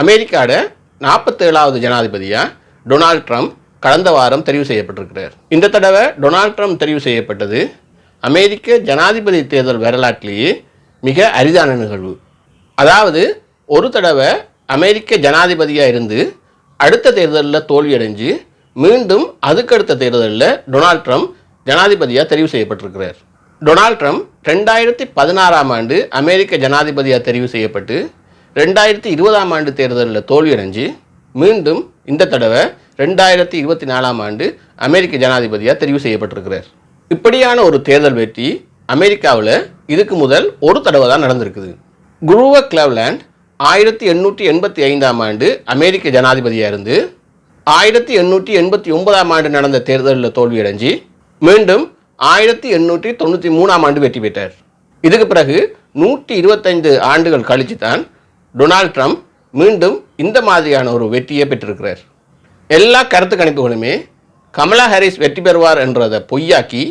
அமெரிக்காட நாற்பத்தேழாவது ஜனாதிபதியாக Donald Trump கடந்த வாரம் தெரிவு செய்யப்பட்டிருக்கிறார். இந்த தடவை டொனால்ட் ட்ரம்ப் தெரிவு செய்யப்பட்டது அமெரிக்க ஜனாதிபதி தேர்தல் வரலாற்றிலேயே மிக அரிதான நிகழ்வு. அதாவது ஒரு தடவை அமெரிக்க ஜனாதிபதியாக இருந்து அடுத்த தேர்தலில் தோல்வியடைஞ்சு மீண்டும் அதுக்கடுத்த தேர்தலில் டொனால்ட் ட்ரம்ப் ஜனாதிபதியாக தெரிவு செய்யப்பட்டிருக்கிறார். டொனால்ட் ட்ரம்ப் ரெண்டாயிரத்தி பதினாறாம் ஆண்டு அமெரிக்க ஜனாதிபதியாக தெரிவு செய்யப்பட்டு ரெண்டாயிரத்தி இருபதாம் ஆண்டு தேர்தலில் தோல்வியடைஞ்சு மீண்டும் இந்த தடவை ரெண்டாயிரத்தி இருபத்தி நாலாம் ஆண்டு அமெரிக்க ஜனாதிபதியாக தெரிவு செய்யப்பட்டிருக்கிறார். இப்படியான ஒரு தேர்தல் வெற்றி அமெரிக்காவில் இதுக்கு முதல் ஒரு தடவை தான் நடந்திருக்குது. குருவ கிளவ்லேண்ட் ஆயிரத்தி எண்ணூற்றி எண்பத்தி ஐந்தாம் ஆண்டு அமெரிக்க ஜனாதிபதியாக இருந்து ஆயிரத்தி எண்ணூற்றி எண்பத்தி ஒன்பதாம் ஆண்டு நடந்த தேர்தலில் தோல்வியடைஞ்சு மீண்டும் ஆயிரத்தி எண்ணூற்றி தொண்ணூற்றி மூணாம் ஆண்டு வெற்றி பெற்றார். இதுக்கு பிறகு நூற்றி இருபத்தைந்து ஆண்டுகள் கழித்து தான் டொனால்ட் ட்ரம்ப் மீண்டும் இந்த மாதிரியான ஒரு வெற்றியை பெற்றிருக்கிறார். எல்லா கருத்து கணிப்புகளுமே கமலா ஹாரிஸ் வெற்றி பெறுவார் என்றதை பொய்யாக்கி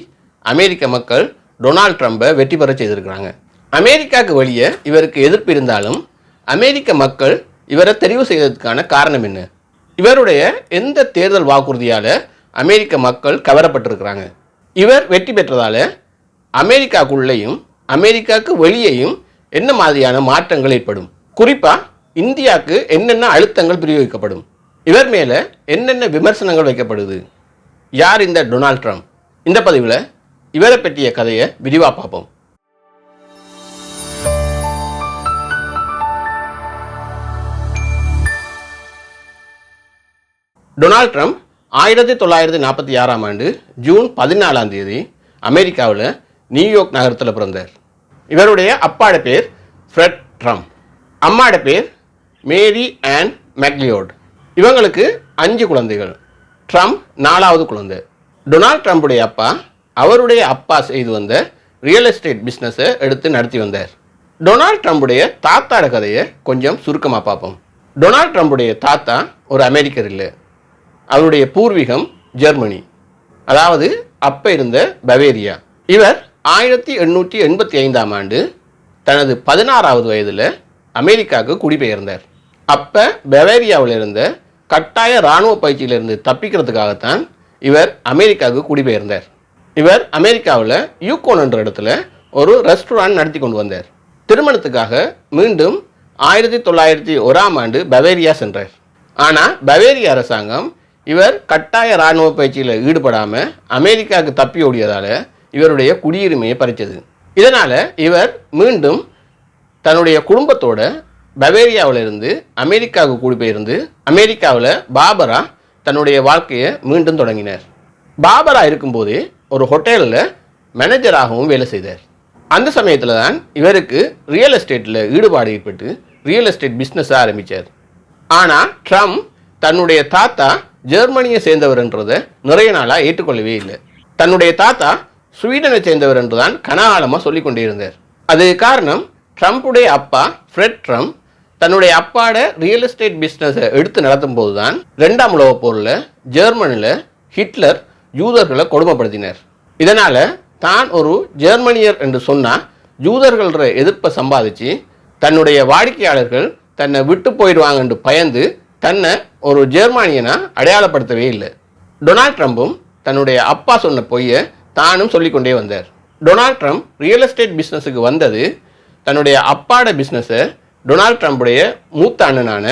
அமெரிக்க மக்கள் டொனால்ட் ட்ரம்பை வெற்றி பெற செய்திருக்கிறாங்க. அமெரிக்காவுக்கு வெளியே இவருக்கு எதிர்ப்பு இருந்தாலும் அமெரிக்க மக்கள் இவரை தெரிவு செய்ததுக்கான காரணம் என்ன? இவருடைய எந்த தேர்தல் வாக்குறுதியால் அமெரிக்க மக்கள் கவரப்பட்டிருக்கிறாங்க? இவர் வெற்றி பெற்றதால் அமெரிக்காக்குள்ளேயும் அமெரிக்காவுக்கு வெளியேயும் என்ன மாதிரியான மாற்றங்கள் ஏற்படும்? குறிப்பாக இந்தியாவுக்கு என்னென்ன அழுத்தங்கள் பிரயோகிக்கப்படும்? இவர் மேலே என்னென்ன விமர்சனங்கள் வைக்கப்படுது? யார் இந்த டொனால்ட் ட்ரம்ப்? இந்த பதிவில் இவரை பற்றிய கதையை விரிவாக பார்ப்போம். டொனால்ட் ட்ரம்ப் ஆயிரத்தி தொள்ளாயிரத்தி நாற்பத்தி ஆறாம் ஆண்டு ஜூன் பதினாலாம் தேதி அமெரிக்காவில் நியூயார்க் நகரத்தில் பிறந்தார். இவருடைய அப்பாட பேர் ஃப்ரெட் ட்ரம்ப். அம்மாட பேர் மேரி அண்ட் மெக்லியோட் இவங்களுக்கு அஞ்சு குழந்தைகள். ட்ரம்ப் நாலாவது குழந்தை. டொனால்ட் ட்ரம்புடைய அப்பா அவருடைய அப்பா செய்து வந்த ரியல் எஸ்டேட் பிஸ்னஸை எடுத்து நடத்தி வந்தார். டொனால்ட் ட்ரம்புடைய தாத்தாட கதையை கொஞ்சம் சுருக்கமாக பார்ப்போம். டொனால்ட் ட்ரம்புடைய தாத்தா ஒரு அமெரிக்கர் இல்லை. அவருடைய பூர்வீகம் ஜெர்மனி. அதாவது அப்போ இருந்த பவேரியா. இவர் ஆயிரத்தி எண்ணூற்றி எண்பத்தி ஐந்தாம் ஆண்டு தனது பதினாறாவது வயதில் அமெரிக்காவுக்கு குடிபெயர்ந்தார். அப்போ பெவேரியாவிலிருந்து இருந்த கட்டாய இராணுவ பயிற்சியிலிருந்து தப்பிக்கிறதுக்காகத்தான் இவர் அமெரிக்காவுக்கு குடிபெயர்ந்தார். இவர் அமெரிக்காவில் யூகோன் என்ற இடத்துல ஒரு ரெஸ்டாரண்ட் நடத்தி கொண்டு வந்தார். திருமணத்துக்காக மீண்டும் ஆயிரத்தி தொள்ளாயிரத்தி ஒராம் ஆண்டு பவேரியா சென்றார். ஆனால் பவேரியா அரசாங்கம் இவர் கட்டாய இராணுவ பயிற்சியில் ஈடுபடாமல் அமெரிக்காவுக்கு தப்பி ஓடியதால் இவருடைய குடியுரிமையை பறித்தது இதனால் இவர் மீண்டும் தன்னுடைய குடும்பத்தோட பவேரியாவில் இருந்து அமெரிக்காவுக்கு குடிபெயர்ந்து அமெரிக்காவில் பாபரா தன்னுடைய வாழ்க்கையை மீண்டும் தொடங்கினார். பாபரா இருக்கும்போது ஒரு ஹோட்டலில் மேனேஜராகவும் வேலை செய்தார். அந்த சமயத்தில் தான் இவருக்கு ரியல் எஸ்டேட்டில் ஈடுபாடு ஏற்பட்டு ரியல் எஸ்டேட் பிஸ்னஸை ஆரம்பித்தார் ஆனால் ட்ரம்ப் தன்னுடைய தாத்தா ஜெர்மனியை சேர்ந்தவர்ன்றதை நிறைய நாளாக ஏற்றுக்கொள்ளவே இல்லை. தன்னுடைய தாத்தா ஸ்வீடனை சேர்ந்தவர் என்றுதான் கனகாலமாக சொல்லிக் கொண்டே இருந்தார். அது காரணம் ட்ரம்ப்புடைய அப்பா ஃப்ரெட் ட்ரம்ப் தன்னுடைய அப்பாட ரியல் எஸ்டேட் பிஸ்னஸை எடுத்து நடத்தும் போது தான் ரெண்டாம் உலகப் போரில் ஜெர்மனியில் ஹிட்லர் யூதர்களை கொடுமைப்படுத்தினர். இதனால் தான் ஒரு ஜெர்மனியர் என்று சொன்னால் யூதர்கள்ன்ற எதிர்ப்பை சம்பாதிச்சு தன்னுடைய வாடிக்கையாளர்கள் தன்னை விட்டு போயிடுவாங்கன்னு பயந்து தன்னை ஒரு ஜெர்மானியனா அடையாளப்படுத்தவே இல்லை. டொனால்ட் ட்ரம்ப்பும் தன்னுடைய அப்பா சொன்ன பொய்யை தானும் சொல்லிக்கொண்டே வந்தார். டொனால்ட் ட்ரம்ப் ரியல் எஸ்டேட் பிஸ்னஸுக்கு வந்தது தன்னுடைய அப்பாட பிஸ்னஸை டொனால்ட் ட்ரம்புடைய மூத்த அண்ணனான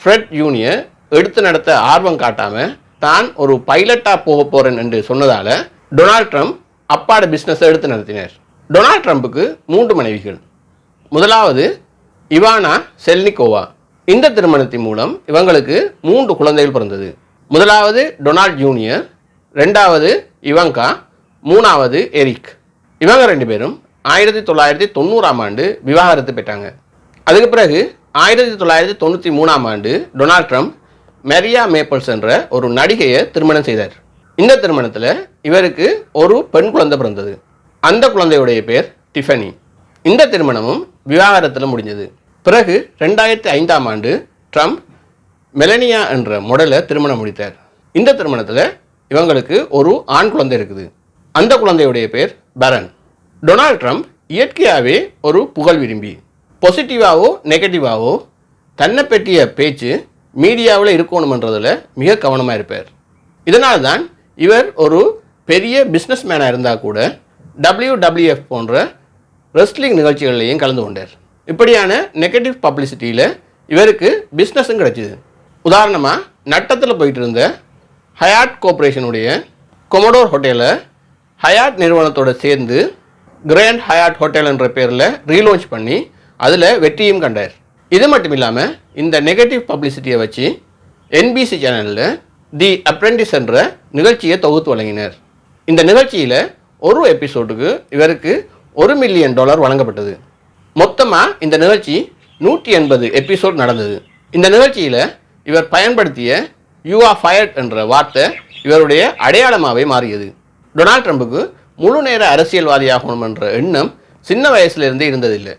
ஃப்ரெட் யூனியர் எடுத்து நடத்த ஆர்வம் காட்டாமல் தான் ஒரு பைலட்டாக போக போகிறேன் என்று சொன்னதால் டொனால்ட் ட்ரம்ப் அப்பாட பிஸ்னஸை எடுத்து நடத்தினர். டொனால்ட் ட்ரம்புக்கு மூன்று மனைவிகள். முதலாவது இவானா செல்னிகோவா இந்த திருமணத்தின் மூலம் இவங்களுக்கு மூன்று குழந்தைகள் பிறந்தது. முதலாவது டொனால்ட் ஜூனியர் ரெண்டாவது இவங்கா மூணாவது எரிக் இவங்க ரெண்டு பேரும் ஆயிரத்தி தொள்ளாயிரத்தி தொண்ணூறாம் ஆண்டு விவாகரத்து பெற்றாங்க. அதுக்கு பிறகு ஆயிரத்தி தொள்ளாயிரத்தி தொண்ணூற்றி மூணாம் ஆண்டு டொனால்ட் ட்ரம்ப் மெரியா மேப்பிள்ஸ் என்ற ஒரு நடிகையை திருமணம் செய்தார். இந்த திருமணத்தில் இவருக்கு ஒரு பெண் குழந்தை பிறந்தது. அந்த குழந்தையுடைய பேர் டிஃபனி. இந்த திருமணமும் விவாகரத்தில் முடிஞ்சது. பிறகு ரெண்டாயிரத்தி ஐந்தாம் ஆண்டு ட்ரம்ப் மெலனியா என்ற முடலை திருமணம் முடித்தார். இந்த திருமணத்தில் இவங்களுக்கு ஒரு ஆண் குழந்தை இருக்குது. அந்த குழந்தையுடைய பேர் பரன். டொனால்ட் ட்ரம்ப் இயற்கையாகவே ஒரு புகழ் விரும்பி பாசிட்டிவாகவோ நெகட்டிவாகவோ தன்னை பற்றிய பேச்சு மீடியாவில் இருக்கணுமன்றதில் மிக கவனமாக இருப்பார். இதனால் தான் இவர் ஒரு பெரிய பிஸ்னஸ் மேனாக இருந்தால் கூட டபிள்யூ டபிள்யூஎஃப் போன்ற ரெஸ்லிங் நிகழ்ச்சிகள்லையும் கலந்து கொண்டார். இப்படியான நெகட்டிவ் பப்ளிசிட்டியில் இவருக்கு பிஸ்னஸும் கிடைச்சிது. உதாரணமாக நட்டத்தில் போயிட்டு இருந்த ஹயாட் கோஆப்ரேஷனுடைய கொமடோர் ஹோட்டலை ஹயாட் நிறுவனத்தோட சேர்ந்து கிராண்ட் ஹயாட் ஹோட்டல் என்ற பேரில் ரீலான்ச் பண்ணி அதில் வெற்றியும் கண்டார். இது மட்டும் இல்லாமல் இந்த நெகட்டிவ் பப்ளிசிட்டியை வச்சு என்பிசி சேனலில் தி அப்ரெண்டிஸ் என்ற நிகழ்ச்சியை தொகுத்து வழங்கினர். இந்த நிகழ்ச்சியில் ஒரு எபிசோடுக்கு இவருக்கு ஒரு மில்லியன் டாலர் வழங்கப்பட்டது. மொத்தமாக இந்த நிகழ்ச்சி நூற்றி எண்பது எபிசோட் நடந்தது. இந்த நிகழ்ச்சியில் இவர் பயன்படுத்திய யூ ஆர் ஃபயர்ட் என்ற வார்த்தை இவருடைய அடையாளமாகவே மாறியது. டொனால்ட் ட்ரம்புக்கு முழு நேர அரசியல்வாதியாகணும் என்ற எண்ணம் சின்ன வயசுலேருந்தே இருந்ததில்லை.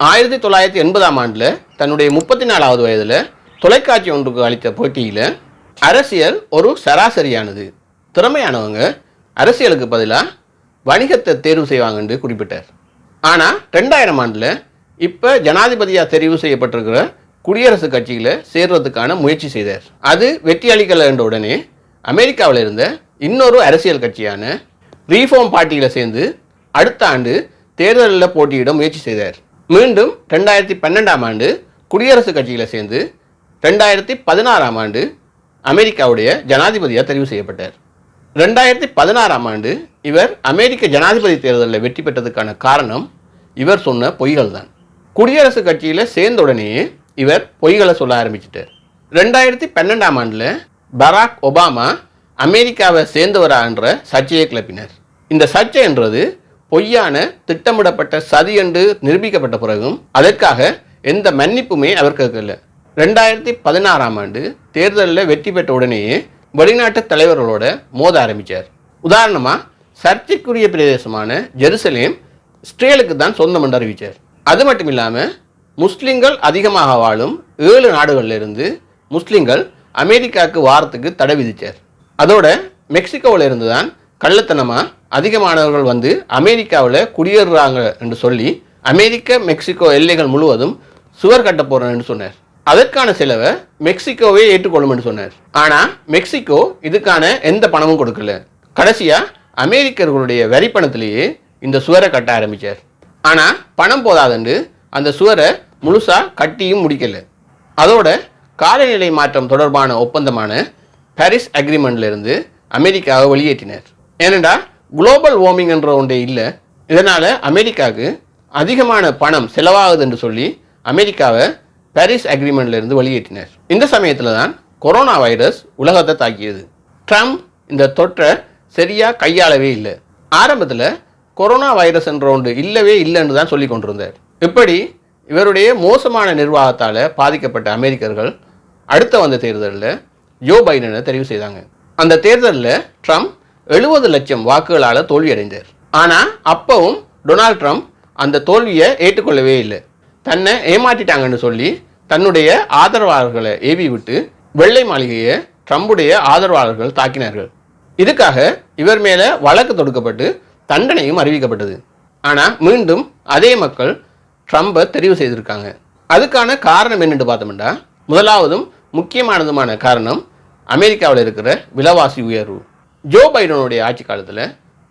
ஆயிரத்தி தொள்ளாயிரத்தி எண்பதாம் ஆண்டில் தன்னுடைய முப்பத்தி நாலாவது வயதில் தொலைக்காட்சி ஒன்றுக்கு அளித்த போட்டியில் அரசியல் ஒரு சராசரியானது. திறமையானவங்க அரசியலுக்கு பதிலாக வணிகத்தை தேர்வு செய்வாங்கன்னு குறிப்பிட்டார். ஆனால் ரெண்டாயிரம் ஆண்டில் இப்போ ஜனாதிபதியாக தெரிவு செய்யப்பட்டிருக்கிற குடியரசுக் கட்சியில் சேர்றதுக்கான முயற்சி செய்தார். அது வெற்றி அளிக்கலை என்ற உடனே அமெரிக்காவில் இருந்த இன்னொரு அரசியல் கட்சியான ரீஃபார்ம் பார்ட்டியில் சேர்ந்து அடுத்த ஆண்டு தேர்தலில் போட்டியிட முயற்சி செய்தார். மீண்டும் ரெண்டாயிரத்தி பன்னெண்டாம் ஆண்டு குடியரசுக் கட்சியில் சேர்ந்து ரெண்டாயிரத்தி பதினாறாம் ஆண்டு அமெரிக்காவுடைய ஜனாதிபதியாக தெரிவு செய்யப்பட்டார். ரெண்டாயிரத்தி பதினாறாம் ஆண்டு இவர் அமெரிக்க ஜனாதிபதி தேர்தலில் வெற்றி பெற்றதுக்கான காரணம் இவர் சொன்ன பொய்கள் தான் குடியரசுக் கட்சியில் சேர்ந்தவுடனேயே இவர் பொய்களை சொல்ல ஆரம்பிச்சிட்டார். ரெண்டாயிரத்தி பன்னெண்டாம் ஆண்டில் பராக் ஒபாமா அமெரிக்காவை சேர்ந்தவரான்ற சர்ச்சையை கிளப்பினர். இந்த சர்ச்சை என்றது பொய்யான திட்டமிடப்பட்ட சதி என்று நிரூபிக்கப்பட்ட பிறகும் அதற்காக எந்த மன்னிப்புமே அவர் கேட்கல ரெண்டாயிரத்தி பதினாறாம் ஆண்டு தேர்தலில் வெற்றி பெற்ற உடனேயே வெளிநாட்டு தலைவர்களோட மோத ஆரம்பித்தார் உதாரணமாக சர்ச்சைக்குரிய பிரதேசமான ஜெருசலேம் இஸ்ரேலுக்கு தான் சொந்தம் என்று அறிவித்தார் அது மட்டும் இல்லாமல் முஸ்லிம்கள் அதிகமாக வாழும் ஏழு நாடுகளில் இருந்து முஸ்லிம்கள் அமெரிக்காவுக்கு வாரத்துக்கு தடை விதித்தார் அதோட மெக்சிகோவில் இருந்து தான் கள்ளத்தனமாக அதிகமானவர்கள் வந்து அமெரிக்காவில் குடியேறுறாங்க என்று சொல்லி அமெரிக்க மெக்சிகோ எல்லைகள் முழுவதும் சுவர் கட்ட போகிறேன்னு சொன்னார். அதற்கான செலவை மெக்சிகோவே ஏற்றுக்கொள்ளும் என்று சொன்னார். ஆனால் மெக்சிகோ இதுக்கான எந்த பணமும் கொடுக்கல. கடைசியாக அமெரிக்கர்களுடைய வரி பணத்திலேயே இந்த சுவரை கட்ட ஆரம்பித்தார் ஆனால் பணம் போதாதுண்டு அந்த சுவரை முழுசாக கட்டியும் முடிக்கல. அதோட காலநிலை மாற்றம் தொடர்பான ஒப்பந்தமான பாரிஸ் அக்ரிமெண்ட்லேருந்து அமெரிக்காவை வெளியேற்றினர். ஏனெண்டா குளோபல் வார்மிங் என்ற ஒன்றே இல்லை. இதனால் அமெரிக்காவுக்கு அதிகமான பணம் செலவாகுது என்று சொல்லி அமெரிக்காவை பாரிஸ் அக்ரிமெண்ட்லேருந்து வெளியேற்றினர். இந்த சமயத்தில் தான் கொரோனா வைரஸ் உலகத்தை தாக்கியது. ட்ரம்ப் இந்த தொற்றை சரியாக கையாளவே இல்லை. ஆரம்பத்தில் கொரோனா வைரஸ் என்ற ஒன்று இல்லவே இல்லைன்னு தான் சொல்லி கொண்டிருந்தார். இப்படி இவருடைய மோசமான நிர்வாகத்தால் பாதிக்கப்பட்ட அமெரிக்கர்கள் அடுத்த வந்த தேர்தலில் ஜோ பைடனை தெரிவு செய்தாங்க. அந்த தேர்தலில் ட்ரம்ப் எழுபது லட்சம் வாக்குகளால் தோல்வியடைந்தார். ஆனால் அப்பவும் டொனால்ட் ட்ரம்ப் அந்த தோல்வியை ஏற்றுக்கொள்ளவே இல்லை. தன்னை ஏமாற்றிட்டாங்கன்னு சொல்லி தன்னுடைய ஆதரவாளர்களை ஏவி விட்டு வெள்ளை மாளிகையை ட்ரம்புடைய ஆதரவாளர்கள் தாக்கினார்கள். இதுக்காக இவர் மேலே வழக்கு தொடுக்கப்பட்டு தண்டனையும் அறிவிக்கப்பட்டது. ஆனால் மீண்டும் அதே மக்கள் ட்ரம்பை தெரிவு செய்திருக்காங்க. அதுக்கான காரணம் என்னென்று பார்த்தோம்னா முதலாவதும் முக்கியமானதுமான காரணம் அமெரிக்காவில் இருக்கிற விலைவாசி உயர்வு. ஜோ பைடனுடைய ஆட்சி காலத்தில்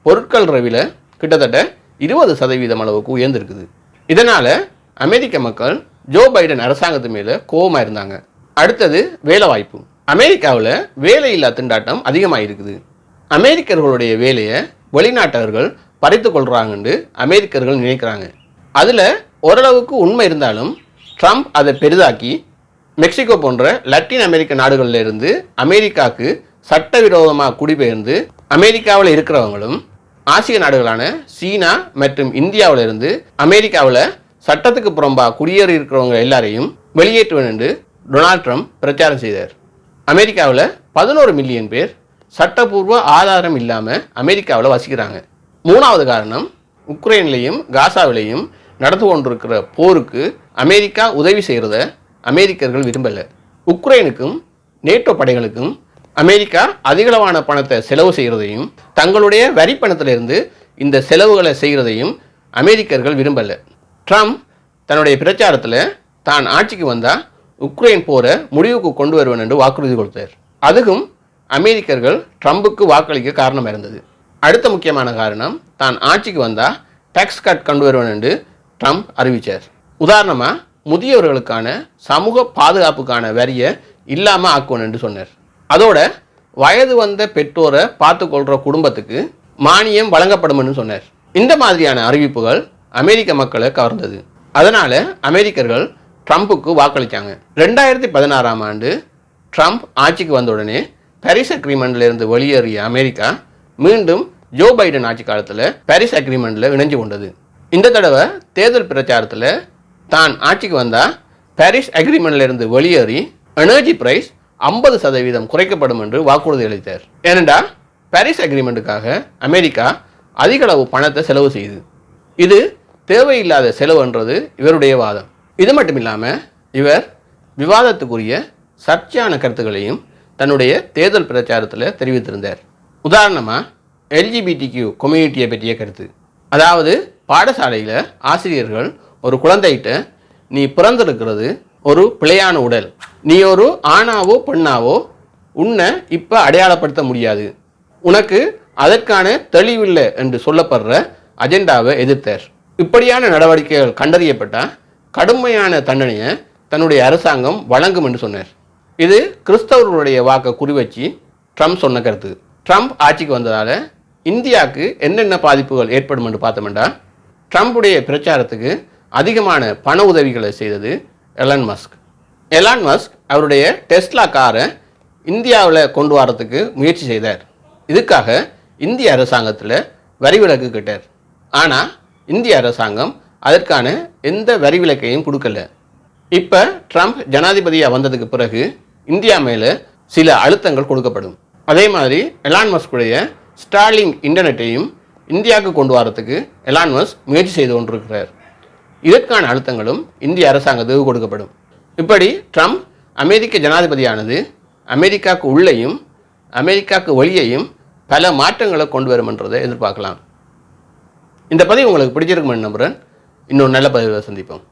பொருட்கள் விலை கிட்டத்தட்ட இருபது சதவீதம் அளவுக்கு உயர்ந்திருக்குது. இதனால் அமெரிக்க மக்கள் ஜோ பைடன் அரசாங்கத்து மேலே கோபமாக இருந்தாங்க. அடுத்தது வேலைவாய்ப்பு. அமெரிக்காவில் வேலையில்லா திண்டாட்டம் அதிகமாக இருக்குது அமெரிக்கர்களுடைய வேலையை வெளிநாட்டவர்கள் பறித்து கொள்கிறாங்கன்னு அமெரிக்கர்கள் நினைக்கிறாங்க. அதில் ஓரளவுக்கு உண்மை இருந்தாலும் ட்ரம்ப் அதை பெரிதாக்கி மெக்சிகோ போன்ற லத்தீன் அமெரிக்க நாடுகளில் இருந்து அமெரிக்காவுக்கு சட்டவிரோதமாக குடிபெயர்ந்து அமெரிக்காவில் இருக்கிறவங்களும் ஆசிய நாடுகளான சீனா மற்றும் இந்தியாவில் இருந்து அமெரிக்காவில் சட்டத்துக்கு புறம்பாக குடியேறி இருக்கிறவங்க எல்லாரையும் வெளியேற்றுவேன் என்று டொனால்ட் ட்ரம்ப் பிரச்சாரம் செய்தார். அமெரிக்காவில் பதினோரு மில்லியன் பேர் சட்டப்பூர்வ ஆதாரம் இல்லாமல் அமெரிக்காவில் வசிக்கிறாங்க. மூணாவது காரணம் உக்ரைன்லேயும் காசாவிலையும் நடந்து கொண்டிருக்கிற போருக்கு அமெரிக்கா உதவி செய்கிறத அமெரிக்கர்கள் விரும்பலை. உக்ரைனுக்கும் நேட்டோ படைகளுக்கும் அமெரிக்கா அதிகளவான பணத்தை செலவு செய்கிறதையும் தங்களுடைய வரி பணத்திலிருந்து இந்த செலவுகளை செய்கிறதையும் அமெரிக்கர்கள் விரும்பலை. ட்ரம்ப் தன்னுடைய பிரச்சாரத்தில் தான் ஆட்சிக்கு வந்தால் உக்ரைன் போரை முடிவுக்கு கொண்டு வருவேன் என்று வாக்குறுதி கொடுத்தார். அதுவும் அமெரிக்கர்கள் ட்ரம்புக்கு வாக்களிக்க காரணம் இருந்தது. அடுத்த முக்கியமான காரணம் தான் ஆட்சிக்கு வந்தால் டேக்ஸ் கட் கொண்டு வருவேன் என்று ட்ரம்ப் அறிவித்தார் உதாரணமாக முதியவர்களுக்கான சமூக பாதுகாப்புக்கான வரியை இல்லாமல் ஆக்குவேன் என்று சொன்னார். அதோட வயது வந்த பெற்றோரை பார்த்துக்கொள்கிற குடும்பத்துக்கு மானியம் வழங்கப்படும்னு சொன்னார். இந்த மாதிரியான அறிவிப்புகள் அமெரிக்க மக்களை கவர்ந்தது. அதனால் அமெரிக்கர்கள் ட்ரம்ப்புக்கு வாக்களித்தாங்க ரெண்டாயிரத்தி பதினாறாம் ஆண்டு ட்ரம்ப் ஆட்சிக்கு வந்த உடனே பாரிஸ் அக்ரிமெண்ட்ல இருந்து வெளியேறிய அமெரிக்கா மீண்டும் ஜோ பைடன் ஆட்சி காலத்தில் பாரிஸ் அக்ரிமெண்ட்டில் இணைஞ்சு கொண்டது. இந்த தடவை தேர்தல் பிரச்சாரத்தில் தான் ஆட்சிக்கு வந்தால் பாரிஸ் அக்ரிமெண்ட்லேருந்து வெளியேறி எனர்ஜி பிரைஸ் ஐம்பது சதவீதம் குறைக்கப்படும் என்று வாக்குறுதி அளித்தார். ஏனெண்டா பாரிஸ் அக்ரிமெண்ட்டுக்காக அமெரிக்கா அதிக அளவு பணத்தை செலவு செய்யுது இது தேவையில்லாத செலவுன்றது இவருடைய வாதம். இது மட்டும் இல்லாமல் இவர் விவாதத்துக்குரிய சர்ச்சையான கருத்துக்களையும் தன்னுடைய தேர்தல் பிரச்சாரத்தில் தெரிவித்திருந்தார். உதாரணமாக எல்ஜிபிடிக்யூ கம்யூனிட்டியை பற்றிய கருத்து. அதாவது பாடசாலையில் ஆசிரியர்கள் ஒரு குழந்தைகிட்ட நீ பிறந்திருக்கிறது ஒரு பிழையான உடல் நீ ஒரு ஆணாவோ பெண்ணாவோ உன்னை இப்போ அடையாளப்படுத்த முடியாது. உனக்கு அதற்கான தெளிவில்லை என்று சொல்லப்படுற அஜெண்டாவை எதிர்த்தார். இப்படியான நடவடிக்கைகள் கண்டறியப்பட்டால் கடுமையான தண்டனையை தன்னுடைய அரசாங்கம் வழங்கும் என்று சொன்னார். இது கிறிஸ்தவர்களுடைய வாக்கை குறிவச்சு ட்ரம்ப் சொன்ன கருத்து. ட்ரம்ப் ஆட்சிக்கு வந்ததால் இந்தியாவுக்கு என்னென்ன பாதிப்புகள் ஏற்படும் என்று பார்த்தோம்னா ட்ரம்புடைய பிரச்சாரத்துக்கு அதிகமான பண உதவிகளை செய்தது எலன் மஸ்க். எலான் மஸ்க் அவருடைய டெஸ்லா காரை இந்தியாவில் கொண்டு வரதுக்கு முயற்சி செய்தார். இதுக்காக இந்திய அரசாங்கத்தில் வரி விலக்கு கேட்டார். ஆனால் இந்திய அரசாங்கம் அதற்கான எந்த வரி விலக்கையும் கொடுக்கல. இப்போ ட்ரம்ப் ஜனாதிபதியாக வந்ததுக்கு பிறகு இந்தியா மேலே சில அழுத்தங்கள் கொடுக்கப்படும். அதே மாதிரி எலான் மஸ்குடைய ஸ்டார்லிங் இன்டர்நெட்டையும் இந்தியாவுக்கு கொண்டு வரத்துக்கு எலான் மஸ்க் முயற்சி செய்து கொண்டிருக்கிறார். இதற்கான அழுத்தங்களும் இந்திய அரசாங்கத்துக்கு கொடுக்கப்படும். இப்படி ட்ரம்ப் அமெரிக்க ஜனாதிபதியானது அமெரிக்காவுக்கு உள்ளேயும் அமெரிக்காவுக்கு வெளியேயும் பல மாற்றங்களை கொண்டு வரும்ன்றதை எதிர்பார்க்கலாம். இந்த பதிவு உங்களுக்கு பிடிச்சிருக்குமென்னு நம்புகிறேன் இன்னொரு நல்ல பதிவை சந்திப்போம்.